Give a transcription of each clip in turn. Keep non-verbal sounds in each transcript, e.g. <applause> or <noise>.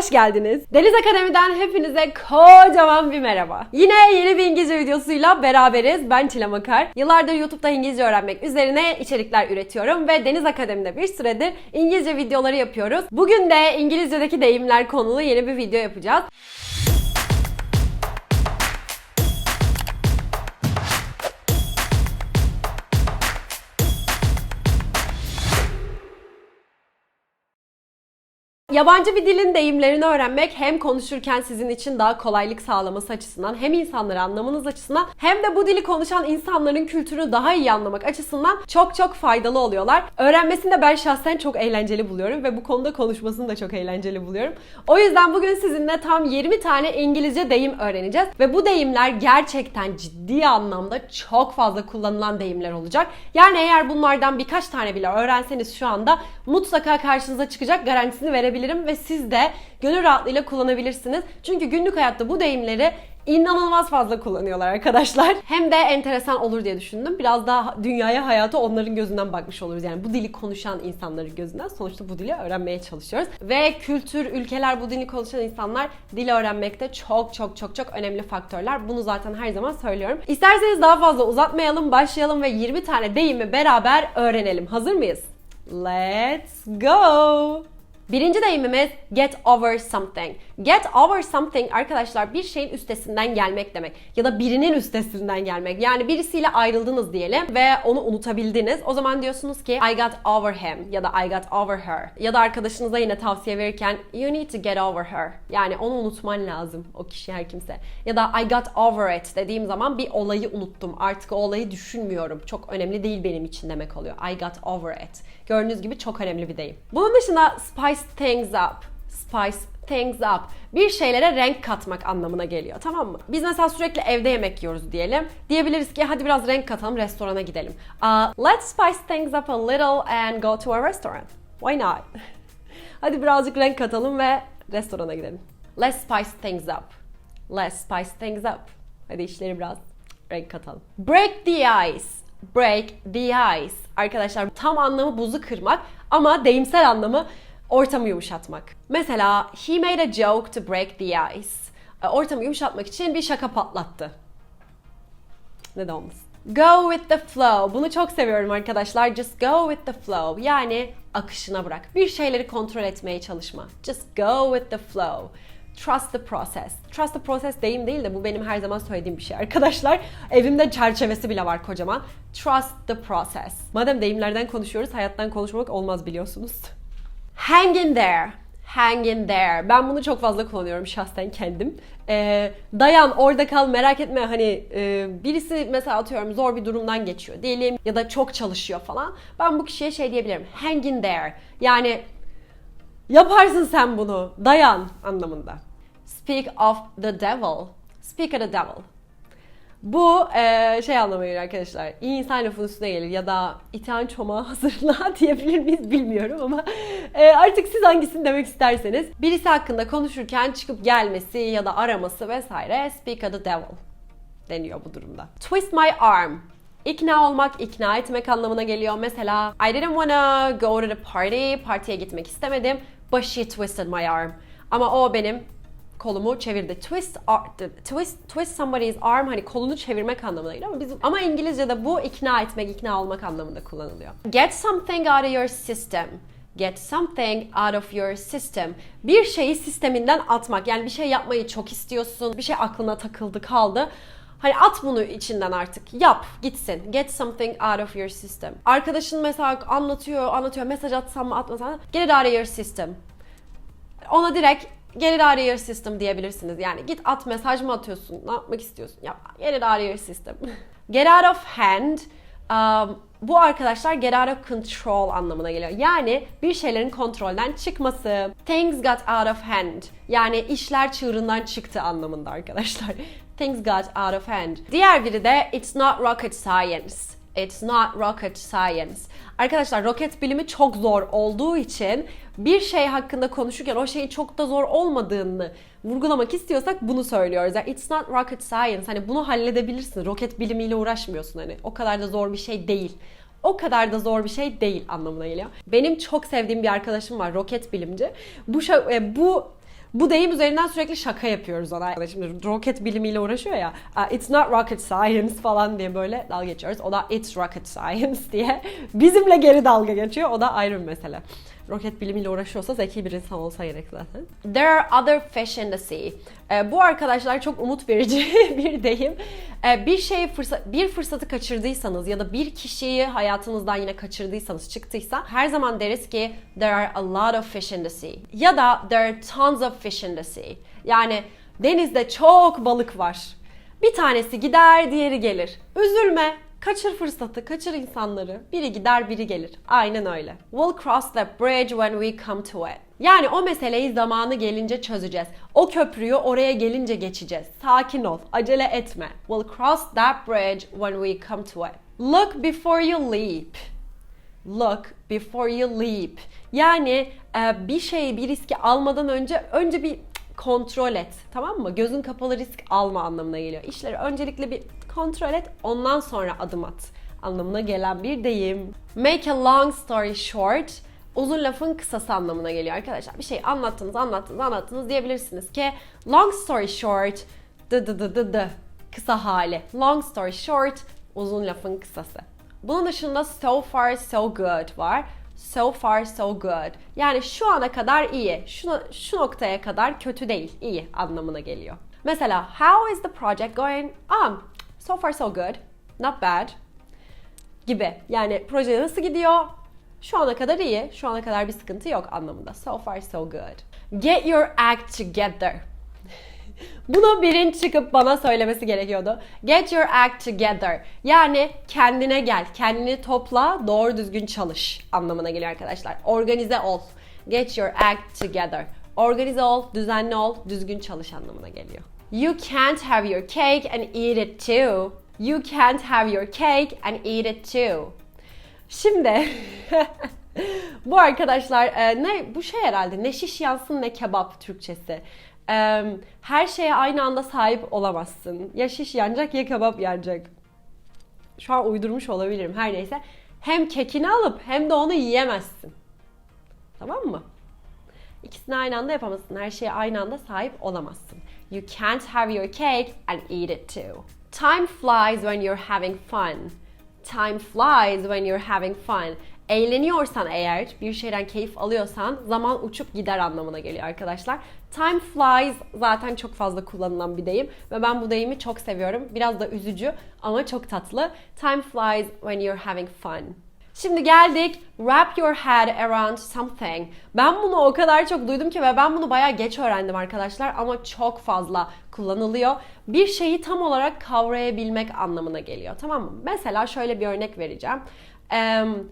Hoş geldiniz. Deniz Akademi'den hepinize kocaman bir merhaba. Yine yeni bir İngilizce videosuyla beraberiz. Ben Çilem Akar. Yıllardır YouTube'da İngilizce öğrenmek üzerine içerikler üretiyorum ve Deniz Akademi'de bir süredir İngilizce videoları yapıyoruz. Bugün de İngilizce'deki deyimler konulu yeni bir video yapacağız. Yabancı bir dilin deyimlerini öğrenmek hem konuşurken sizin için daha kolaylık sağlaması açısından hem insanları anlamanız açısından hem de bu dili konuşan insanların kültürünü daha iyi anlamak açısından çok çok faydalı oluyorlar. Öğrenmesini de ben şahsen çok eğlenceli buluyorum ve bu konuda konuşmasını da çok eğlenceli buluyorum. O yüzden bugün sizinle tam 20 tane İngilizce deyim öğreneceğiz ve bu deyimler gerçekten ciddi anlamda çok fazla kullanılan deyimler olacak. Yani eğer bunlardan birkaç tane bile öğrenseniz şu anda mutlaka karşınıza çıkacak garantisini verebilirim ve siz de gönül rahatlığıyla kullanabilirsiniz. Çünkü günlük hayatta bu deyimleri inanılmaz fazla kullanıyorlar arkadaşlar. <laughs> Hem de enteresan olur diye düşündüm. Biraz daha dünyaya, hayata onların gözünden bakmış oluruz. Yani bu dili konuşan insanların gözünden sonuçta bu dili öğrenmeye çalışıyoruz. Ve kültür, ülkeler bu dili konuşan insanlar dil öğrenmekte çok çok çok çok önemli faktörler. Bunu zaten her zaman söylüyorum. İsterseniz daha fazla uzatmayalım, başlayalım ve 20 tane deyimi beraber öğrenelim. Hazır mıyız? Let's go! Birinci deyimimiz get over something. Get over something arkadaşlar bir şeyin üstesinden gelmek demek. Ya da birinin üstesinden gelmek. Yani birisiyle ayrıldınız diyelim ve onu unutabildiniz. O zaman diyorsunuz ki I got over him ya da I got over her. Ya da arkadaşınıza yine tavsiye verirken you need to get over her. Yani onu unutman lazım o kişi her kimse. Ya da I got over it dediğim zaman bir olayı unuttum. Artık o olayı düşünmüyorum. Çok önemli değil benim için demek oluyor. I got over it. Gördüğünüz gibi çok önemli bir deyim. Bunun dışında spice things up. Spice things up. Bir şeylere renk katmak anlamına geliyor tamam mı? Biz mesela sürekli evde yemek yiyoruz diyelim. Diyebiliriz ki hadi biraz renk katalım restorana gidelim. Uh, let's spice things up a little and go to a restaurant. Why not? <laughs> hadi birazcık renk katalım ve restorana gidelim. Let's spice things up. Let's spice things up. Hadi işleri biraz renk katalım. Break the ice. Break the ice. Arkadaşlar tam anlamı buzu kırmak ama deyimsel anlamı ortamı yumuşatmak. Mesela he made a joke to break the ice. E, Ortamı yumuşatmak için bir şaka patlattı. Neden olmasın? Go with the flow. Bunu çok seviyorum arkadaşlar. Just go with the flow. Yani akışına bırak. Bir şeyleri kontrol etmeye çalışma. Just go with the flow. Trust the process. Trust the process deyim değil de bu benim her zaman söylediğim bir şey arkadaşlar. <laughs> Evimde çerçevesi bile var kocaman. Trust the process. Madem deyimlerden konuşuyoruz, hayattan konuşmak olmaz biliyorsunuz. <laughs> Hang in there. Hang in there. Ben bunu çok fazla kullanıyorum şahsen kendim. Ee, dayan orada kal merak etme hani e, birisi mesela atıyorum zor bir durumdan geçiyor diyelim ya da çok çalışıyor falan. Ben bu kişiye şey diyebilirim. Hang in there. Yani yaparsın sen bunu. Dayan anlamında. Speak of the devil. Speak of the devil. Bu e, şey anlamına geliyor arkadaşlar. İyi insan lafın üstüne gelir ya da iten çomağı <laughs> hazırla diyebilir miyiz bilmiyorum ama e, artık siz hangisini demek isterseniz. Birisi hakkında konuşurken çıkıp gelmesi ya da araması vesaire speak of the devil deniyor bu durumda. Twist my arm. İkna olmak, ikna etmek anlamına geliyor. Mesela I didn't wanna go to the party. Partiye gitmek istemedim. But she twisted my arm. Ama o benim kolumu çevirdi. Twist, twist, twist somebody's arm hani kolunu çevirmek anlamına geliyor ama bizim ama İngilizce'de bu ikna etmek, ikna olmak anlamında kullanılıyor. Get something out of your system. Get something out of your system. Bir şeyi sisteminden atmak. Yani bir şey yapmayı çok istiyorsun. Bir şey aklına takıldı, kaldı. Hani at bunu içinden artık. Yap, gitsin. Get something out of your system. Arkadaşın mesela anlatıyor, anlatıyor. Mesaj atsam mı atmasam mı? Get it out of your system ona direkt of your system diyebilirsiniz. Yani git at mesaj mı atıyorsun? Ne yapmak istiyorsun? Out of your system. get out of hand. um, bu arkadaşlar get out of control anlamına geliyor. Yani bir şeylerin kontrolden çıkması. Things got out of hand. Yani işler çığırından çıktı anlamında arkadaşlar. <laughs> Things got out of hand. Diğer biri de it's not rocket science. It's not rocket science. Arkadaşlar roket bilimi çok zor olduğu için bir şey hakkında konuşurken o şeyin çok da zor olmadığını vurgulamak istiyorsak bunu söylüyoruz. Yani it's not rocket science. Hani bunu halledebilirsin. Roket bilimiyle uğraşmıyorsun hani. O kadar da zor bir şey değil. O kadar da zor bir şey değil anlamına geliyor. Benim çok sevdiğim bir arkadaşım var roket bilimci. Bu e, bu Bu deyim üzerinden sürekli şaka yapıyoruz ona. Şimdi roket bilimiyle uğraşıyor ya. "Uh, It's not rocket science falan diye böyle dalga geçiyoruz. O da it's rocket science <laughs> diye bizimle geri dalga geçiyor. O da ayrı bir mesele. Roket bilimiyle uğraşıyorsa zeki bir insan olsa gerek zaten. There are other fish in the sea. Ee, bu arkadaşlar çok umut verici <laughs> bir deyim. Ee, bir şey fırsat, bir fırsatı kaçırdıysanız ya da bir kişiyi hayatınızdan yine kaçırdıysanız çıktıysa her zaman deriz ki there are a lot of fish in the sea. Ya da there are tons of fish in the sea. Yani denizde çok balık var. Bir tanesi gider, diğeri gelir. Üzülme. Kaçır fırsatı, kaçır insanları. Biri gider, biri gelir. Aynen öyle. We'll cross that bridge when we come to it. Yani o meseleyi zamanı gelince çözeceğiz. O köprüyü oraya gelince geçeceğiz. Sakin ol, acele etme. We'll cross that bridge when we come to it. Look before you leap. Look before you leap. Yani e, bir şeyi, bir riski almadan önce önce bir kontrol et. Tamam mı? Gözün kapalı risk alma anlamına geliyor. İşleri öncelikle bir kontrol et, ondan sonra adım at anlamına gelen bir deyim. Make a long story short, uzun lafın kısası anlamına geliyor arkadaşlar. Bir şey anlattınız, anlattınız, anlattınız diyebilirsiniz ki long story short, dı dı dı dı dı kısa hali. Long story short, uzun lafın kısası. Bunun dışında so far so good var. So far so good. Yani şu ana kadar iyi. Şu, şu noktaya kadar kötü değil. iyi anlamına geliyor. Mesela how is the project going? Um, so far so good. Not bad. Gibi. Yani proje nasıl gidiyor? Şu ana kadar iyi. Şu ana kadar bir sıkıntı yok anlamında. So far so good. Get your act together. Bunu birin çıkıp bana söylemesi gerekiyordu. Get your act together. Yani kendine gel, kendini topla, doğru düzgün çalış anlamına geliyor arkadaşlar. Organize ol. Get your act together. Organize ol, düzenli ol, düzgün çalış anlamına geliyor. You can't have your cake and eat it too. You can't have your cake and eat it too. Şimdi <laughs> bu arkadaşlar e, ne bu şey herhalde ne şiş yansın ne kebap Türkçesi. E, her şeye aynı anda sahip olamazsın. Ya şiş yanacak ya kebap yanacak. Şu an uydurmuş olabilirim her neyse. Hem kekini alıp hem de onu yiyemezsin. Tamam mı? İkisini aynı anda yapamazsın. Her şeye aynı anda sahip olamazsın. You can't have your cake and eat it too. Time flies when you're having fun. Time flies when you're having fun. Eğleniyorsan eğer, bir şeyden keyif alıyorsan zaman uçup gider anlamına geliyor arkadaşlar. Time flies zaten çok fazla kullanılan bir deyim ve ben bu deyimi çok seviyorum. Biraz da üzücü ama çok tatlı. Time flies when you're having fun. Şimdi geldik wrap your head around something. Ben bunu o kadar çok duydum ki ve ben bunu bayağı geç öğrendim arkadaşlar ama çok fazla kullanılıyor. Bir şeyi tam olarak kavrayabilmek anlamına geliyor. Tamam mı? Mesela şöyle bir örnek vereceğim. Um,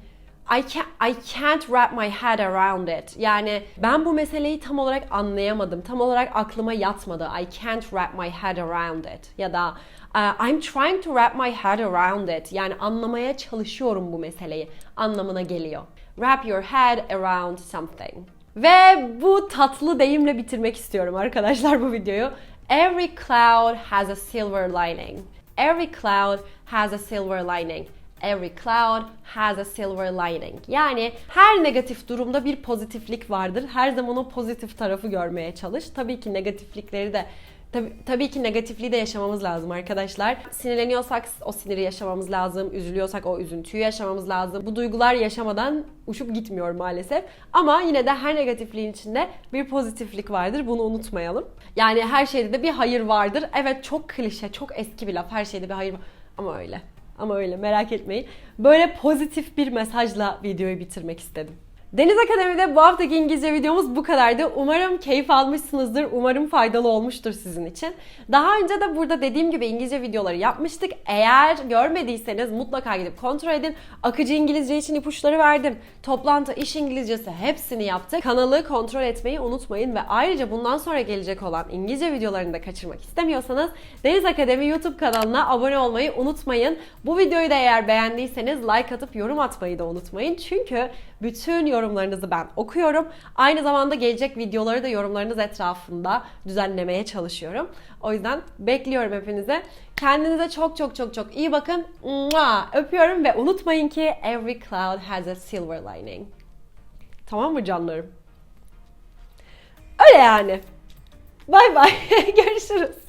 I can't, I can't wrap my head around it. Yani ben bu meseleyi tam olarak anlayamadım. Tam olarak aklıma yatmadı. I can't wrap my head around it. Ya da uh, I'm trying to wrap my head around it. Yani anlamaya çalışıyorum bu meseleyi anlamına geliyor. Wrap your head around something. Ve bu tatlı deyimle bitirmek istiyorum arkadaşlar bu videoyu. Every cloud has a silver lining. Every cloud has a silver lining. Every cloud has a silver lining. Yani her negatif durumda bir pozitiflik vardır. Her zaman o pozitif tarafı görmeye çalış. Tabii ki negatiflikleri de Tabii, tabii ki negatifliği de yaşamamız lazım arkadaşlar. Sinirleniyorsak o siniri yaşamamız lazım. Üzülüyorsak o üzüntüyü yaşamamız lazım. Bu duygular yaşamadan uçup gitmiyor maalesef. Ama yine de her negatifliğin içinde bir pozitiflik vardır. Bunu unutmayalım. Yani her şeyde de bir hayır vardır. Evet çok klişe, çok eski bir laf. Her şeyde bir hayır var. Ama öyle. Ama öyle merak etmeyin. Böyle pozitif bir mesajla videoyu bitirmek istedim. Deniz Akademi'de bu haftaki İngilizce videomuz bu kadardı. Umarım keyif almışsınızdır. Umarım faydalı olmuştur sizin için. Daha önce de burada dediğim gibi İngilizce videoları yapmıştık. Eğer görmediyseniz mutlaka gidip kontrol edin. Akıcı İngilizce için ipuçları verdim. Toplantı, iş İngilizcesi hepsini yaptık. Kanalı kontrol etmeyi unutmayın ve ayrıca bundan sonra gelecek olan İngilizce videolarını da kaçırmak istemiyorsanız Deniz Akademi YouTube kanalına abone olmayı unutmayın. Bu videoyu da eğer beğendiyseniz like atıp yorum atmayı da unutmayın. Çünkü bütün yorumlarınızı ben okuyorum. Aynı zamanda gelecek videoları da yorumlarınız etrafında düzenlemeye çalışıyorum. O yüzden bekliyorum hepinize. Kendinize çok çok çok çok iyi bakın. Öpüyorum ve unutmayın ki every cloud has a silver lining. Tamam mı canlarım? Öyle yani. Bay bay. <laughs> Görüşürüz.